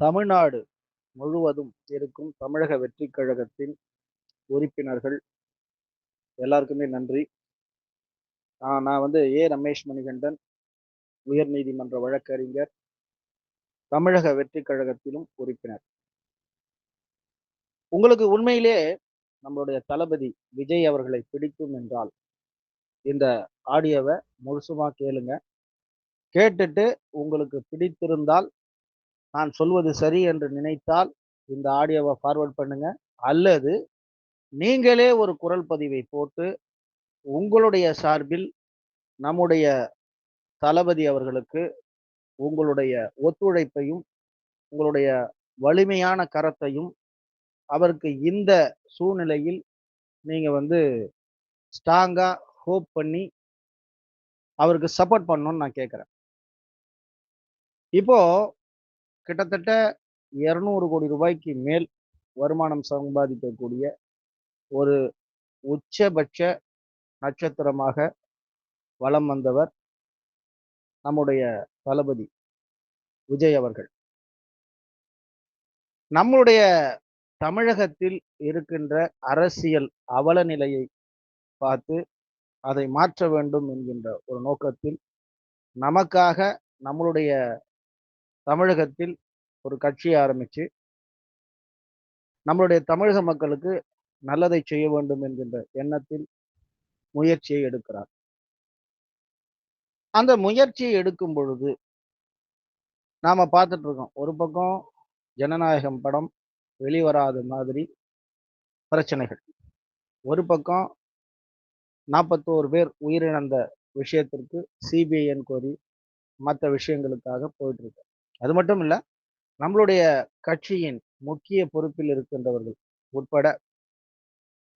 தமிழ்நாடு முழுவதும் இருக்கும் தமிழக வெற்றி கழகத்தின் உறுப்பினர்கள். எல்லாருக்குமே நன்றி. நான் வந்து ஏ. ரமேஷ் மணிகண்டன் உயர் நீதிமன்ற வழக்கறிஞர் தமிழக வெற்றி கழகத்திலும் உறுப்பினர். உங்களுக்கு உண்மையிலே நம்மளுடைய தளபதி விஜய் அவர்களை பிடிக்கும் என்றால் இந்த ஆடியோவை முழுசுமா கேளுங்க. கேட்டுட்டு உங்களுக்கு பிடித்திருந்தால் நான் சொல்வது சரி என்று நினைத்தால் இந்த ஆடியோவை ஃபார்வர்ட் பண்ணுங்க. அல்லது நீங்களே ஒரு குரல் பதிவை போட்டு உங்களுடைய சார்பில் நம்முடைய தளபதி அவர்களுக்கு உங்களுடைய ஒத்துழைப்பையும் உங்களுடைய வலிமையான கரத்தையும் அவருக்கு இந்த சூழ்நிலையில் நீங்கள் வந்து ஸ்ட்ராங்காக ஹோப் பண்ணி அவருக்கு சப்போர்ட் பண்ணணும்னு நான் கேட்குறேன். இப்போது கிட்டத்தட்ட இருநூறு கோடி ரூபாய்க்கு மேல் வருமானம் சம்பாதிக்கக்கூடிய ஒரு உச்சபட்ச நட்சத்திரமாக வலம் வந்தவர் நம்முடைய தளபதி விஜய் அவர்கள். நம்மளுடைய தமிழகத்தில் இருக்கின்ற அரசியல் அவல நிலையை பார்த்து அதை மாற்ற வேண்டும் என்கின்ற ஒரு நோக்கத்தில் நமக்காக நம்மளுடைய தமிழகத்தில் ஒரு கட்சியை ஆரம்பிச்சு நம்மளுடைய தமிழக மக்களுக்கு நல்லதை செய்ய வேண்டும் என்கின்ற எண்ணத்தில் முயற்சியை எடுக்கிறார். அந்த முயற்சியை எடுக்கும் பொழுது நாம பார்த்துட்டு இருக்கோம். ஒரு பக்கம் ஜனநாயகம் படம் வெளிவராத மாதிரி பிரச்சனைகள். ஒரு பக்கம் நாற்பத்தோரு பேர் உயிரிழந்த விஷயத்திற்கு சிபிஐ என்கொயரி மற்ற விஷயங்களுக்காக போயிட்டு இருக்கு. அது மட்டும் இல்லை நம்மளுடைய கட்சியின் முக்கிய பொறுப்பில் இருக்கின்றவர்கள் உட்பட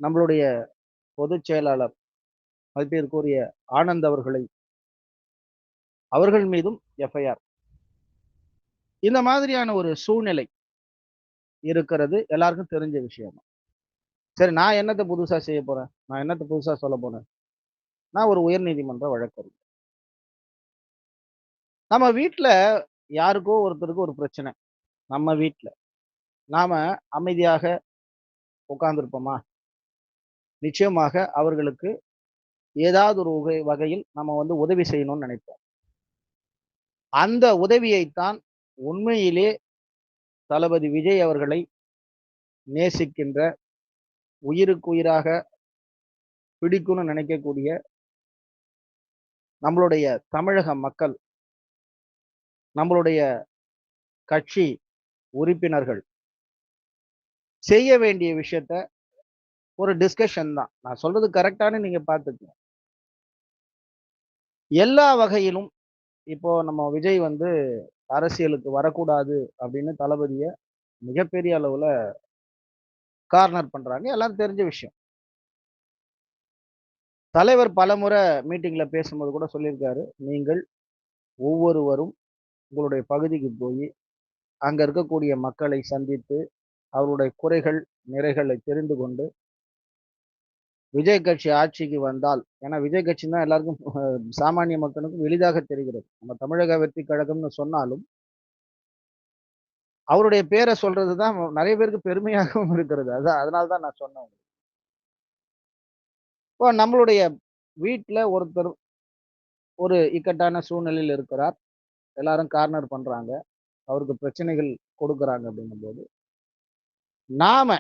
நம்மளுடைய பொதுச் செயலாளர் மதிப்பிற்குரிய ஆனந்த் அவர்களை அவர்கள் மீதும் எஃப்ஐஆர் இந்த மாதிரியான ஒரு சூழ்நிலை இருக்கிறது. எல்லாருக்கும் தெரிஞ்ச விஷயம். சரி நான் என்னத்தை புதுசாக செய்ய போறேன்? நான் என்னத்தை புதுசாக சொல்ல போறேன்? நான் ஒரு உயர்நீதிமன்ற வழக்கறிஞர். நம்ம வீட்டில் யாருக்கோ ஒருத்தருக்கு ஒரு பிரச்சனை நம்ம வீட்டில் நாம அமைதியாக உட்கார்ந்துருப்போமா நிச்சயமாக அவர்களுக்கு ஏதாவது ஒரு உகை வகையில் நம்ம வந்து உதவி செய்யணும்னு நினைப்போம். அந்த உதவியைத்தான் உண்மையிலே தளபதி விஜய் அவர்களை நேசிக்கின்ற உயிருக்கு உயிராக பிடிக்கும்னு நினைக்கக்கூடிய நம்மளுடைய தமிழக மக்கள் நம்மளுடைய கட்சி உறுப்பினர்கள் செய்ய வேண்டிய விஷயத்த ஒரு டிஸ்கஷன் தான். நான் சொல்றது கரெக்டானு நீங்க பார்த்துக்கணும் எல்லா வகையிலும் இப்போ நம்ம விஜய் வந்து அரசியலுக்கு வரக்கூடாது அப்படின்னு தளபதிய மிகப்பெரிய அளவுல கார்னர் பண்றாங்க. எல்லாரும் தெரிஞ்ச விஷயம். தலைவர் பலமுறை மீட்டிங்ல பேசும்போது கூட சொல்லியிருக்காரு. நீங்கள் ஒவ்வொருவரும் உங்களுடைய பகுதிக்கு போய் அங்க இருக்கக்கூடிய மக்களை சந்தித்து அவருடைய குறைகள் நிறைகளை தெரிந்து கொண்டு விஜய் கட்சி ஆட்சிக்கு வந்தால் ஏன்னா விஜய் கட்சி தான் எல்லாருக்கும் சாமானிய மக்களுக்கும் எளிதாக தெரிகிறது. நம்ம தமிழக வெற்றி கழகம்னு சொன்னாலும் அவருடைய பேரை சொல்றது தான் நிறைய பேருக்கு பெருமையாகவும் இருக்கிறது. அதான் அதனால தான் நான் சொன்னேன் இப்போ நம்மளுடைய வீட்டில் ஒருத்தர் ஒரு இக்கட்டான சூழ்நிலையில் இருக்கிறார். எல்லாரும் கார்னர் பண்றாங்க. அவருக்கு பிரச்சனைகள் கொடுக்குறாங்க அப்படிங்கும்போது நாம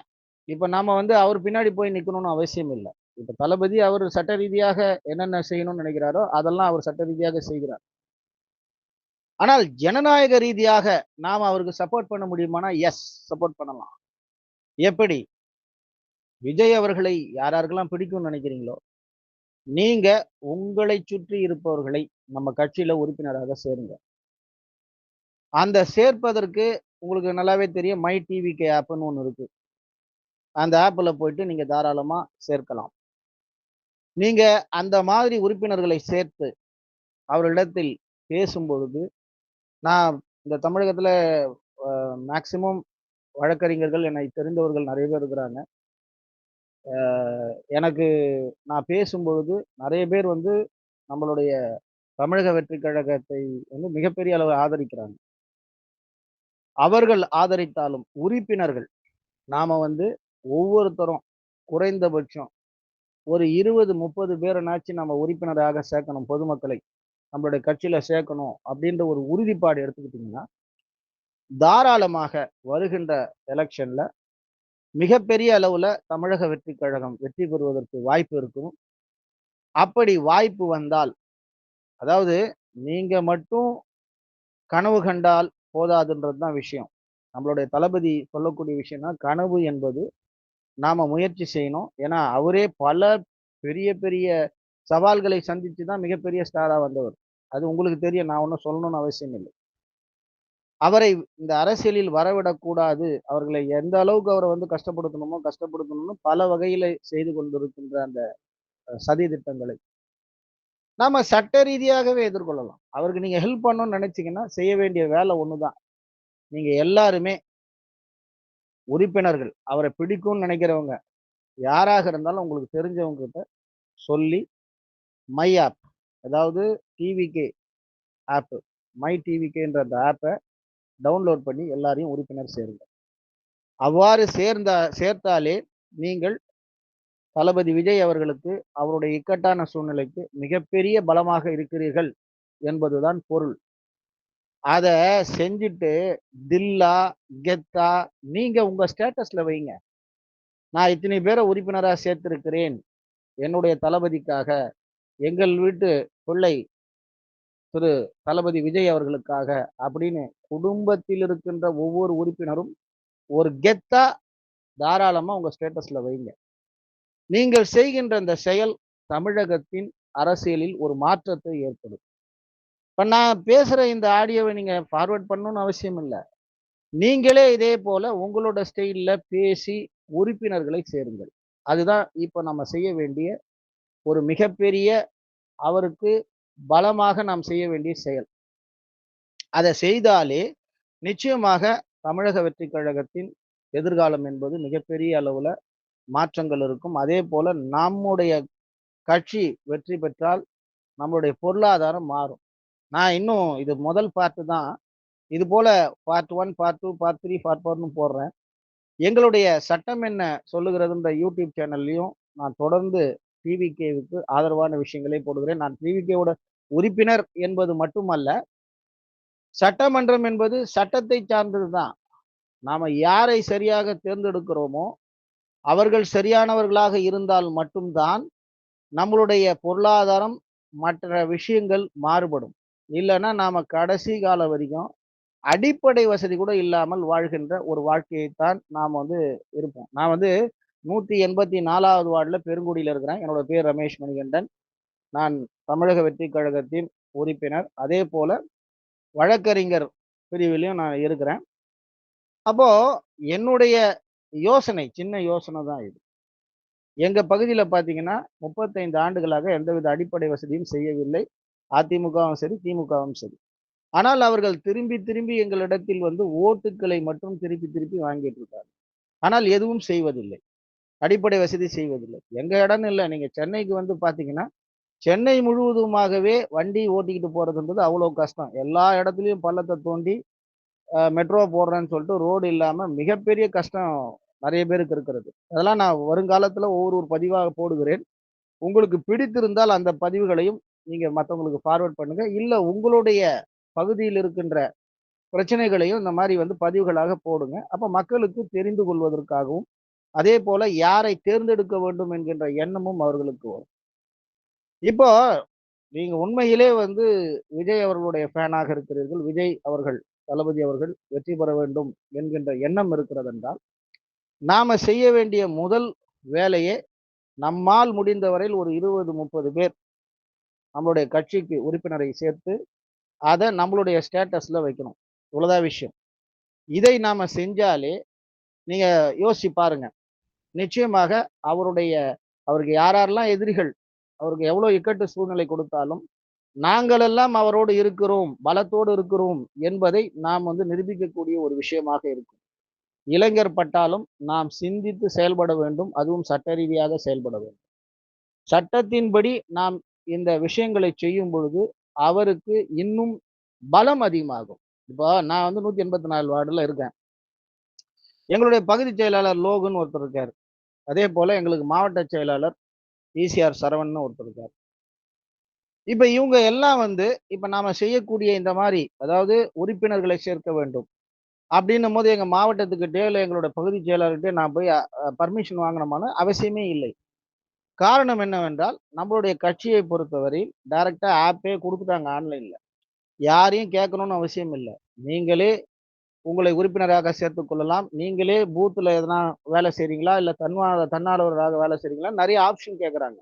இப்ப நாம வந்து அவர் பின்னாடி போய் நிக்கணும்னு அவசியம் இல்லை. இப்ப தளபதி அவர் சட்ட ரீதியாக என்னென்ன செய்யணும்னு நினைக்கிறாரோ அதெல்லாம் அவர் சட்ட ரீதியாக செய்கிறார். ஆனால் ஜனநாயக ரீதியாக நாம் அவருக்கு சப்போர்ட் பண்ண முடியுமானா? எஸ் சப்போர்ட் பண்ணலாம். எப்படி? விஜய் அவர்களை யாராருக்கெல்லாம் பிடிக்கும்னு நினைக்கிறீங்களோ நீங்க உங்களை சுற்றி இருப்பவர்களை நம்ம கட்சியில உறுப்பினராக சேருங்க. அந்த சேர்ப்பதற்கு உங்களுக்கு நல்லாவே தெரியும் மை டிவிகே ஆப்னு ஒன்று இருக்கு. அந்த ஆப்பில் போயிட்டு நீங்கள் தாராளமாக சேர்க்கலாம். நீங்கள் அந்த மாதிரி உறுப்பினர்களை சேர்த்து அவர்களிடத்தில் பேசும்பொழுது நான் இந்த தமிழகத்தில் மேக்சிமம் வழக்கறிஞர்கள் என்னை தெரிந்தவர்கள் நிறைய பேர் இருக்கிறாங்க. எனக்கு நான் பேசும்பொழுது நிறைய பேர் வந்து நம்மளுடைய தமிழக வெற்றி கழகத்தை வந்து மிகப்பெரிய அளவு ஆதரிக்கிறாங்க. அவர்கள் ஆதரித்தாலும் உறுப்பினர்கள் நாம வந்து ஒவ்வொருத்தரும் குறைந்தபட்சம் ஒரு இருபது முப்பது பேரனாச்சும் நம்ம உறுப்பினராக சேர்க்கணும் பொதுமக்களை. நம்மளுடைய கட்சியில சேர்க்கணும் அப்படின்ற ஒரு உறுதிப்பாடு எடுத்துக்கிட்டிங்கன்னா தாராளமாக வருகின்ற எலெக்ஷன்ல மிகப்பெரிய அளவுல தமிழக வெற்றி கழகம் வெற்றி பெறுவதற்கு வாய்ப்பு இருக்கும். அப்படி வாய்ப்பு வந்தால் அதாவது நீங்க மட்டும் கனவு கண்டால் போதாதுன்றது தான் விஷயம். நம்மளுடைய தளபதி சொல்லக்கூடிய விஷயம்னா கனவு என்பது நாம் முயற்சி செய்யணும். ஏன்னா அவரே பல பெரிய பெரிய சவால்களை சந்தித்து தான் மிகப்பெரிய ஸ்டாராக வந்தவர். அது உங்களுக்கு தெரியும். நான் ஒன்றும் சொல்லணும்னு அவசியம் இல்லை. அவரை இந்த அரசியலில் வரவிடக்கூடாது. அவர்களை எந்த அளவுக்கு அவரை வந்து கஷ்டப்படுத்தணுமோ கஷ்டப்படுத்தணும்னு பல வகையில செய்து கொண்டிருக்கின்ற அந்த சதி திட்டங்களை நாம சட்ட ரீதியாகவே எதிர்கொள்ளலாம். அவருக்கு நீங்க ஹெல்ப் பண்ணணும்னு நினைச்சீங்கன்னா செய்ய வேண்டிய வேலை ஒண்ணுதான். நீங்க எல்லாருமே உறுப்பினர்கள் அவரை பிடிக்கும்னு நினைக்கிறவங்க யாராக இருந்தாலும் உங்களுக்கு தெரிஞ்சவங்க கிட்ட சொல்லி மை ஆப் அதாவது டிவிகே ஆப் மை டிவிகேன்ற அந்த ஆப்பை டவுன்லோட் பண்ணி எல்லாரையும் உறுப்பினர் சேருங்க. அவ்வாறு சேர்ந்த சேர்த்தாலே நீங்கள் தளபதி விஜய் அவர்களுக்கு அவருடைய இக்கட்டான சூழ்நிலைக்கு மிகப்பெரிய பலமாக இருக்கிறீர்கள் என்பதுதான் பொருள். அதை செஞ்சுட்டு தில்லா கெத்தா நீங்க உங்க ஸ்டேட்டஸ்ல வைங்க. நான் இத்தனை பேரை உறுப்பினராக சேர்த்திருக்கிறேன். என்னுடைய தளபதிக்காக எங்கள் வீட்டு பிள்ளை திரு தளபதி விஜய் அவர்களுக்காக அப்படின்னு குடும்பத்தில் இருக்கின்ற ஒவ்வொரு உறுப்பினரும் ஒரு கெத்தா தாராளமா உங்க ஸ்டேட்டஸ்ல வைங்க. நீங்கள் செய்கின்ற இந்த செயல் தமிழகத்தின் அரசியலில் ஒரு மாற்றத்தை ஏற்படும். இப்போ நான் பேசுகிற இந்த ஆடியோவை நீங்கள் ஃபார்வர்ட் பண்ணணும்னு அவசியம் இல்லை. நீங்களே இதே போல் உங்களோட ஸ்டைலில் பேசி உறுப்பினர்களை சேருங்கள். அதுதான் இப்போ நம்ம செய்ய வேண்டிய ஒரு மிகப்பெரிய அவருக்கு பலமாக நாம் செய்ய வேண்டிய செயல். அதை செய்தாலே நிச்சயமாக தமிழக வெற்றி கழகத்தின் எதிர்காலம் என்பது மிகப்பெரிய அளவில் மாற்றங்கள் இருக்கும். அதே போல நம்முடைய கட்சி வெற்றி பெற்றால் நம்மளுடைய பொருளாதாரம் மாறும். நான் இன்னும் இது முதல் பார்ட்டு தான். இது போல part one part two part three part ஃபோர்னு போடுறேன். எங்களுடைய சட்டம் என்ன சொல்லுகிறதுன்ற யூடியூப் சேனல்லையும் நான் தொடர்ந்து டிவிகேவுக்கு ஆதரவான விஷயங்களை போடுகிறேன். நான் டிவிகேவோட உறுப்பினர் என்பது மட்டுமல்ல சட்டமன்றம் என்பது சட்டத்தை சார்ந்தது தான் நாம் யாரை சரியாக தேர்ந்தெடுக்கிறோமோ அவர்கள் சரியானவர்களாக இருந்தால் மட்டும்தான் நம்மளுடைய பொருளாதாரம் மற்ற விஷயங்கள் மாறுபடும். இல்லைன்னா நாம் கடைசி கால வரைக்கும் அடிப்படை வசதி கூட இல்லாமல் வாழ்கின்ற ஒரு வாழ்க்கையைத்தான் நாம் வந்து இருப்போம். நான் வந்து நூற்றி எண்பத்தி நாலாவது வார்டில் பெருங்குடியில் இருக்கிறேன். என்னோட பேர் ரமேஷ் மணிகண்டன். நான் தமிழக வெற்றி கழகத்தின் உறுப்பினர். அதே போல் வழக்கறிஞர் பிரிவிலையும் நான் இருக்கிறேன். அப்போது என்னுடைய யோசனை சின்ன யோசனை தான் இது. எங்க பகுதியில பாத்தீங்கன்னா முப்பத்தைந்து ஆண்டுகளாக எந்தவித அடிப்படை வசதியும் செய்யவில்லை. அதிமுகவும் சரி திமுகவும் சரி. ஆனால் அவர்கள் திரும்பி திரும்பி எங்களிடத்தில் வந்து ஓட்டுக்களை மட்டும் திருப்பி திருப்பி வாங்கிட்டு இருக்காங்க. ஆனால் எதுவும் செய்வதில்லை. அடிப்படை வசதி செய்வதில்லை. எங்க இடம்னு இல்லை. நீங்க சென்னைக்கு வந்து பாத்தீங்கன்னா சென்னை முழுவதுமாகவே வண்டி ஓட்டிக்கிட்டு போறதுன்றது அவ்வளோ கஷ்டம். எல்லா இடத்துலையும் பள்ளத்தை தோண்டி மெட்ரோ போடுறேன்னு சொல்லிட்டு ரோடு இல்லாமல் மிகப்பெரிய கஷ்டம் நிறைய பேருக்கு இருக்கிறது. அதெல்லாம் நான் வருங்காலத்தில் ஒவ்வொரு ஒரு பதிவாக போடுகிறேன். உங்களுக்கு பிடித்திருந்தால் அந்த பதிவுகளையும் நீங்கள் மற்றவங்களுக்கு ஃபார்வர்ட் பண்ணுங்கள் இல்லை உங்களுடைய பகுதியில் இருக்கின்ற பிரச்சனைகளையும் இந்த மாதிரி வந்து பதிவுகளாக போடுங்க. அப்போ மக்களுக்கு தெரிந்து கொள்வதற்காகவும் அதே போல் யாரை தேர்ந்தெடுக்க வேண்டும் என்கின்ற எண்ணமும் அவர்களுக்கு வரும். இப்போ நீங்கள் உண்மையிலே வந்து விஜய் அவர்களுடைய ஃபேனாக இருக்கிறீர்கள். விஜய் அவர்கள் தளபதி அவர்கள் வெற்றி பெற வேண்டும் என்கின்ற எண்ணம் இருக்கிறது என்றால் நாம செய்ய வேண்டிய முதல் வேலையே நம்மால் முடிந்தவரையில் ஒரு இருபது முப்பது பேர் நம்மளுடைய கட்சிக்கு உறுப்பினரை சேர்த்து அதை நம்மளுடைய ஸ்டேட்டஸில் வைக்கணும். இவ்வளோதான் விஷயம். இதை நாம் செஞ்சாலே நீங்கள் யோசிச்சு பாருங்க. நிச்சயமாக அவருடைய அவருக்கு யாரெல்லாம் எதிரிகள் அவருக்கு எவ்வளோ இக்கட்டு சூழ்நிலை கொடுத்தாலும் நாங்களெல்லாம் அவரோடு இருக்கிறோம் பலத்தோடு இருக்கிறோம் என்பதை நாம் வந்து நிரூபிக்கக்கூடிய ஒரு விஷயமாக இருக்கும். இளைஞர் பட்டாலும் நாம் சிந்தித்து செயல்பட வேண்டும். அதுவும் சட்ட ரீதியாக செயல்பட வேண்டும். சட்டத்தின்படி நாம் இந்த விஷயங்களை செய்யும் பொழுது அவருக்கு இன்னும் பலம் அதிகமாகும். இப்போ நான் வந்து நூற்றி எண்பத்தி நாலு வார்டில் இருக்கேன். எங்களுடைய பகுதி செயலாளர் லோகுன்னு ஒருத்தர் இருக்கார். அதே போல் எங்களுக்கு மாவட்ட செயலாளர் இசிஆர் சரவணன் ஒருத்தர் இருக்கார். இப்போ இவங்க எல்லாம் வந்து இப்போ நாம் செய்யக்கூடிய இந்த மாதிரி அதாவது உறுப்பினர்களை சேர்க்க வேண்டும். அப்படின்னும் போது எங்கள் மாவட்டத்துக்கிட்டே இல்லை எங்களோட பகுதி செயலாளர்கிட்டே நான் போய் பர்மிஷன் வாங்கணுமான அவசியமே இல்லை. காரணம் என்னவென்றால் நம்மளுடைய கட்சியை பொறுத்தவரையில் டைரெக்டாக ஆப்பே கொடுத்துட்டாங்க ஆன்லைனில் யாரையும் கேட்கணும்னு அவசியம் இல்லை. நீங்களே உங்களை உறுப்பினராக சேர்த்து கொள்ளலாம். நீங்களே பூத்தில் எதனா வேலை செய்கிறீங்களா இல்லை தன்வா தன்னார்வலராக வேலை செய்கிறீங்களா நிறைய ஆப்ஷன் கேட்குறாங்க.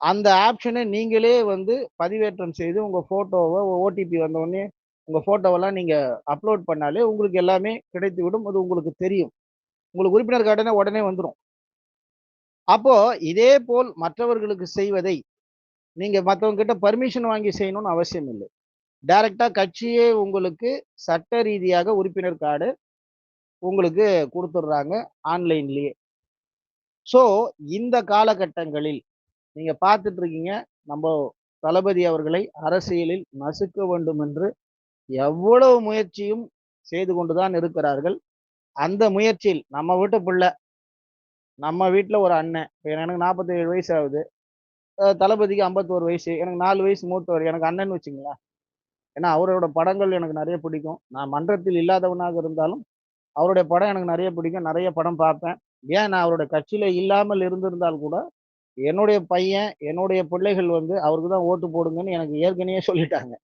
அந்த ஆப்ஷனை நீங்களே வந்து பதிவேற்றம் செய்து உங்கள் ஃபோட்டோவை ஓடிபி வந்த உங்கள் ஃபோட்டோவெல்லாம் நீங்கள் அப்லோட் பண்ணாலே உங்களுக்கு எல்லாமே கிடைத்து விடும். அது உங்களுக்கு தெரியும். உங்களுக்கு உறுப்பினர் கார்டுனா உடனே வந்துடும் அப்போ இதே போல் மற்றவர்களுக்கு செய்வதை நீங்கள் மற்றவங்ககிட்ட பர்மிஷன் வாங்கி செய்யணும்னு அவசியம் இல்லை. டைரக்டா கட்சியே உங்களுக்கு சட்ட ரீதியாக உறுப்பினர் கார்டு உங்களுக்கு கொடுத்துட்றாங்க ஆன்லைன்லேயே. ஸோ இந்த காலகட்டங்களில் நீங்கள் பார்த்துட்ருக்கீங்க நம்ம தளபதி அவர்களை அரசியலில் நசுக்க வேண்டும் என்று எவ்வளவு முயற்சியும் செய்து கொண்டுதான் இருக்கிறார்கள். அந்த முயற்சியில் நம்ம வீட்டு பிள்ளை நம்ம வீட்டில் ஒரு அண்ணன் இப்போ எனக்கு நாற்பத்தி ஏழு வயசு ஆகுது. தளபதிக்கு ஐம்பத்தோரு வயசு எனக்கு நாலு வயசு மூத்தவர் எனக்கு அண்ணன் வச்சுங்களேன் ஏன்னா அவரோட படங்கள் எனக்கு நிறைய பிடிக்கும். நான் மன்றத்தில் இல்லாதவனாக இருந்தாலும் அவருடைய படம் எனக்கு நிறைய பிடிக்கும். நிறைய படம் பார்ப்பேன். ஏன் நான் அவருடைய கட்சியில இல்லாமல் இருந்திருந்தால் கூட என்னுடைய பையன் என்னுடைய பிள்ளைகள் வந்து அவருக்கு தான் ஓட்டு போடுங்கன்னு எனக்கு ஏற்கனவே சொல்லிட்டாங்க.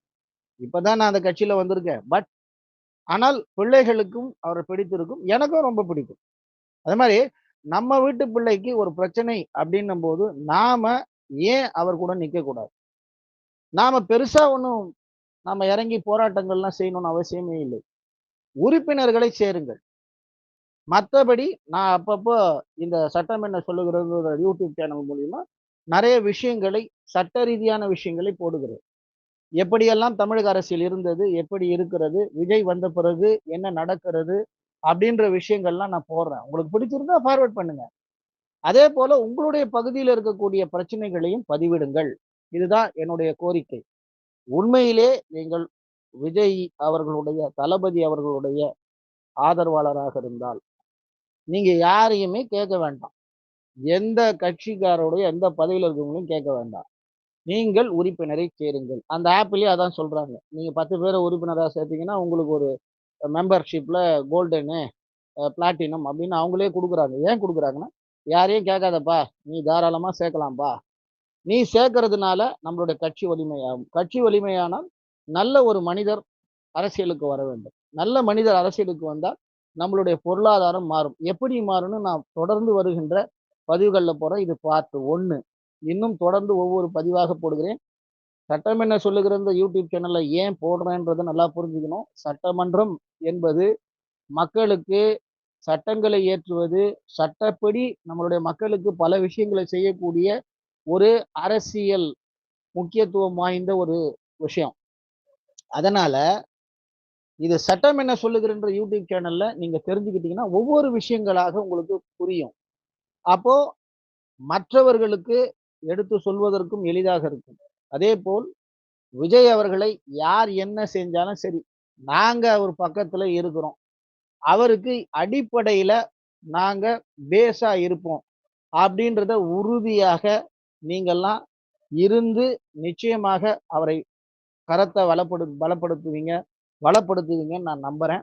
இப்பதான் நான் அந்த கட்சியில வந்திருக்கேன். பட் ஆனால் பிள்ளைகளுக்கும் அவரை பிடித்திருக்கும். எனக்கும் ரொம்ப பிடிக்கும். அதே மாதிரி நம்ம வீட்டு பிள்ளைக்கு ஒரு பிரச்சனை அப்படின்னும் போது நாம ஏன் அவர் கூட நிக்க கூடாது நாம பெருசா ஒன்றும் நாம இறங்கி போராட்டங்கள்லாம் செய்யணும்னு அவசியமே இல்லை. உறுப்பினர்களை சேருங்கள். மற்றபடி நான் அப்பப்போ இந்த சட்டம் என்ன சொல்லுகிறது யூடியூப் சேனல் மூலியமா நிறைய விஷயங்களை சட்ட ரீதியான விஷயங்களை போடுகிறேன். எப்படியெல்லாம் தமிழக அரசியல் இருந்தது எப்படி இருக்கிறது விஜய் வந்த பிறகு என்ன நடக்கிறது அப்படின்ற விஷயங்கள்லாம் நான் போடுறேன். உங்களுக்கு பிடிச்சிருந்தா ஃபார்வர்ட் பண்ணுங்க. அதே போல உங்களுடைய பகுதியில் இருக்கக்கூடிய பிரச்சனைகளையும் பதிவிடுங்கள். இதுதான் என்னுடைய கோரிக்கை. உண்மையிலே நீங்கள் விஜய் அவர்களுடைய தளபதி அவர்களுடைய ஆதரவாளராக இருந்தால் நீங்க யாரையுமே கேட்க வேண்டாம். எந்த கட்சிக்காரோடைய எந்த பதவியில் இருக்கவங்களையும் கேட்க வேண்டாம். நீங்கள் உறுப்பினரை சேருங்கள். அந்த ஆப்லேயே அதான் சொல்கிறாங்க நீங்கள் பத்து பேரை உறுப்பினராக சேர்த்தீங்கன்னா உங்களுக்கு ஒரு மெம்பர்ஷிப்பில் கோல்டனு பிளாட்டினம் அப்படின்னு அவங்களே கொடுக்குறாங்க. ஏன் கொடுக்குறாங்கன்னா யாரையும் கேட்காதப்பா நீ தாராளமாக சேர்க்கலாம்ப்பா நீ சேர்க்கறதுனால நம்மளுடைய கட்சி வலிமையாகும். கட்சி வலிமையானால் நல்ல ஒரு மனிதர் அரசியலுக்கு வர வேண்டும். நல்ல மனிதர் அரசியலுக்கு வந்தால் நம்மளுடைய பொருளாதாரம் மாறும். எப்படி மாறும்னு நான் தொடர்ந்து வருகின்ற பதிவுகளில் போகிறேன் இது பார்த்து ஒன்று இன்னும் தொடர்ந்து ஒவ்வொரு பதிவாக போடுகிறேன். சட்டம் என்ன சொல்லுகிற இந்த யூடியூப் சேனல்ல ஏன் போடுறேன்றதை நல்லா புரிஞ்சுக்கணும். சட்டமன்றம் என்பது மக்களுக்கு சட்டங்களை ஏற்றுவது சட்டப்படி நம்மளுடைய மக்களுக்கு பல விஷயங்களை செய்யக்கூடிய ஒரு அரசியல் முக்கியத்துவம் வாய்ந்த ஒரு விஷயம். அதனால இது சட்டம் என்ன சொல்லுகிறன்ற யூடியூப் சேனல்ல நீங்க தெரிஞ்சுக்கிட்டீங்கன்னா ஒவ்வொரு விஷயங்களாக உங்களுக்கு புரியும். அப்போ மற்றவர்களுக்கு எடுத்து சொல்வதற்கும் எளிதாக இருக்கும். அதே போல் விஜய் அவர்களை யார் என்ன செஞ்சாலும் சரி நாங்க அவர் பக்கத்துல இருக்கிறோம். அவருக்கு அடிப்படையில நாங்க பேஸா இருப்போம். அப்படின்றத உறுதியாக நீங்கள்லாம் இருந்து நிச்சயமாக அவரை கரத்தை வளப்படு பலப்படுத்துவீங்க வளப்படுத்துவீங்கன்னு நான் நம்புறேன்.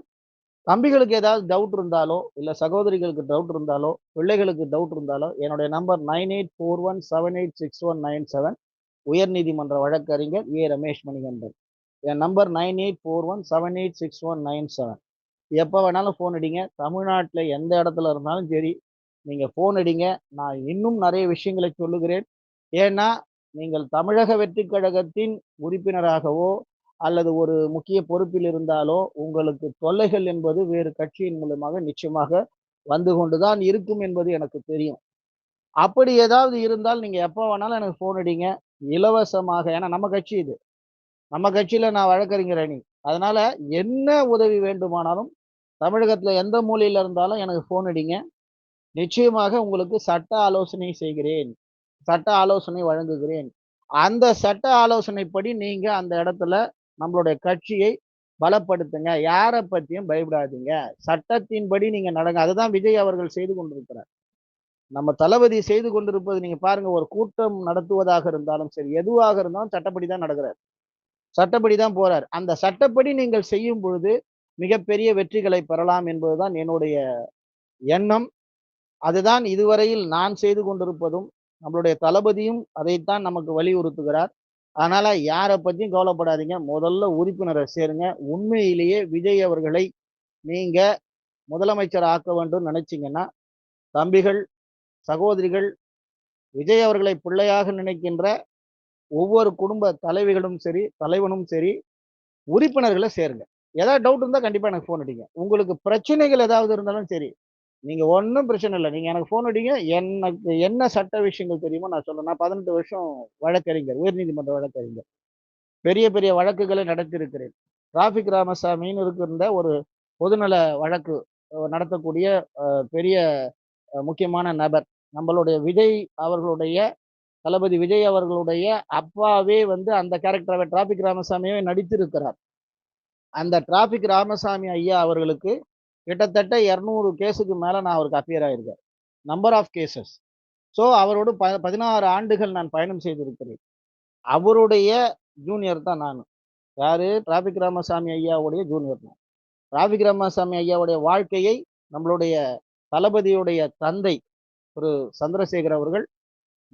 தம்பிகளுக்கு ஏதாவது டவுட் இருந்தாலோ இல்லை சகோதரிகளுக்கு டவுட் இருந்தாலோ பிள்ளைகளுக்கு டவுட் இருந்தாலோ என்னுடைய number nine eight four one seven eight six one nine seven உயர்நீதிமன்ற வழக்கறிஞர் A Ramesh Manikandan. N number nine eight four one seven eight six one nine seven எப்போ வேணாலும் ஃபோன் அடிங்க. தமிழ்நாட்டில் எந்த இடத்துல இருந்தாலும் சரி நீங்கள் ஃபோன் அடிங்க. நான் இன்னும் நிறைய விஷயங்களை சொல்லுகிறேன். ஏன்னா நீங்கள் தமிழக வெற்றி கழகத்தின் உறுப்பினராகவோ அல்லது ஒரு முக்கிய பொறுப்பில் இருந்தாலோ உங்களுக்கு தொல்லைகள் என்பது வேறு கட்சியின் மூலமாக நிச்சயமாக வந்து கொண்டுதான் இருக்கும் என்பது எனக்கு தெரியும். அப்படி ஏதாவது இருந்தால் நீங்க எப்போ வேணாலும் எனக்கு ஃபோன் அடிங்க. இலவசமாக ஏன்னா நம்ம கட்சி இது. நம்ம கட்சியில நான் வழக்கறிஞர் அணி. அதனால என்ன உதவி வேண்டுமானாலும் தமிழகத்துல எந்த மூலையில இருந்தாலும் எனக்கு ஃபோன் அடிங்க. நிச்சயமாக உங்களுக்கு சட்ட ஆலோசனை செய்கிறேன். சட்ட ஆலோசனை வழங்குகிறேன். அந்த சட்ட ஆலோசனைப்படி நீங்க அந்த இடத்துல நம்மளுடைய கட்சியை பலப்படுத்துங்க. யாரை பத்தியும் பயப்படாதீங்க. சட்டத்தின்படி நீங்க நடங்க. அதுதான் விஜய் அவர்கள் செய்து கொண்டிருக்கிறார். நம்ம தளபதி செய்து கொண்டிருப்பது நீங்க பாருங்க ஒரு கூட்டம் நடத்துவதாக இருந்தாலும் சரி எதுவாக இருந்தாலும் சட்டப்படி தான் நடக்கிறார். சட்டப்படி தான் போறார். அந்த சட்டப்படி நீங்கள் செய்யும் பொழுது மிகப்பெரிய வெற்றிகளை பெறலாம் என்பதுதான் என்னுடைய எண்ணம். அதுதான் இதுவரையில் நான் செய்து கொண்டிருப்பதும் நம்மளுடைய தளபதியும் அதைத்தான் நமக்கு வலியுறுத்துகிறார். அதனால யாரை பத்தியும் கவலைப்படாதீங்க. முதல்ல உறுப்பினரை சேருங்க. உண்மையிலேயே விஜய் அவர்களை நீங்க முதலமைச்சர் ஆக்க வேண்டும் நினைச்சிங்கன்னா தம்பிகள் சகோதரிகள் விஜய் அவர்களை பிள்ளையாக நினைக்கின்ற ஒவ்வொரு குடும்ப தலைவிகளும் சரி தலைவனும் சரி உறுப்பினர்களை சேருங்க. ஏதாவது டவுட் இருந்தால் கண்டிப்பாக எனக்கு ஃபோன் அடிங்க. உங்களுக்கு பிரச்சனைகள் ஏதாவது இருந்தாலும் சரி நீங்க ஒன்றும் பிரச்சனை இல்லை. நீங்க எனக்கு ஃபோன் அடிங்க. எனக்கு என்ன சட்ட விஷயங்கள் தெரியுமோ நான் சொல்ல நான் பதினெட்டு வருஷம் வழக்கறிஞர் உயர்நீதிமன்ற வழக்கறிஞர். பெரிய பெரிய வழக்குகளை நடத்தியிருக்கிறேன். டிராபிக் ராமசாமின்னு இருக்கின்ற ஒரு பொதுநல வழக்கு நடத்தக்கூடிய பெரிய முக்கியமான நபர். நம்மளுடைய விஜய் அவர்களுடைய தளபதி விஜய் அவர்களுடைய அப்பாவே வந்து அந்த கேரக்டராகவே டிராபிக் ராமசாமியாவே நடித்திருக்கிறார். அந்த டிராபிக் ராமசாமி ஐயா அவர்களுக்கு கிட்டத்தட்ட இரநூறு கேஸுக்கு மேலே நான் அவருக்கு அப்பியர் ஆயிருக்கேன். நம்பர் ஆஃப் கேசஸ் ஸோ அவரோடு ப பதினாறு ஆண்டுகள் நான் பயணம் செய்திருக்கிறேன். அவருடைய ஜூனியர் தான் நான். யார்? டிராபிக் ராமசாமி ஐயாவுடைய ஜூனியர் நான் டிராபிக் ராமசாமி ஐயாவுடைய வாழ்க்கையை நம்மளுடைய தளபதியுடைய தந்தை ஒரு சந்திரசேகர் அவர்கள்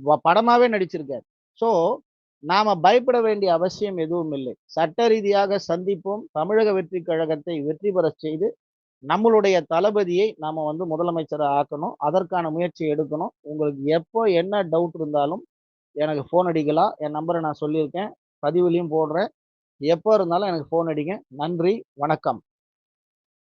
வ- நடிச்சிருக்கார். ஸோ நாம் பயப்பட வேண்டிய அவசியம் எதுவும் இல்லை. சட்ட ரீதியாக சந்திப்போம். தமிழக வெற்றி கழகத்தை வெற்றி பெறச் செய்து நம்மளுடைய தளபதியை நாம வந்து முதலமைச்சரை ஆக்கணும். அதற்கான முயற்சி எடுக்கணும். உங்களுக்கு எப்போ என்ன டவுட் இருந்தாலும் எனக்கு ஃபோன் அடிக்கலாம். என் நம்பரை நான் சொல்லியிருக்கேன். பதிவுலையும் போடுறேன். எப்போ இருந்தாலும் எனக்கு ஃபோன் அடிங்க. நன்றி. வணக்கம்.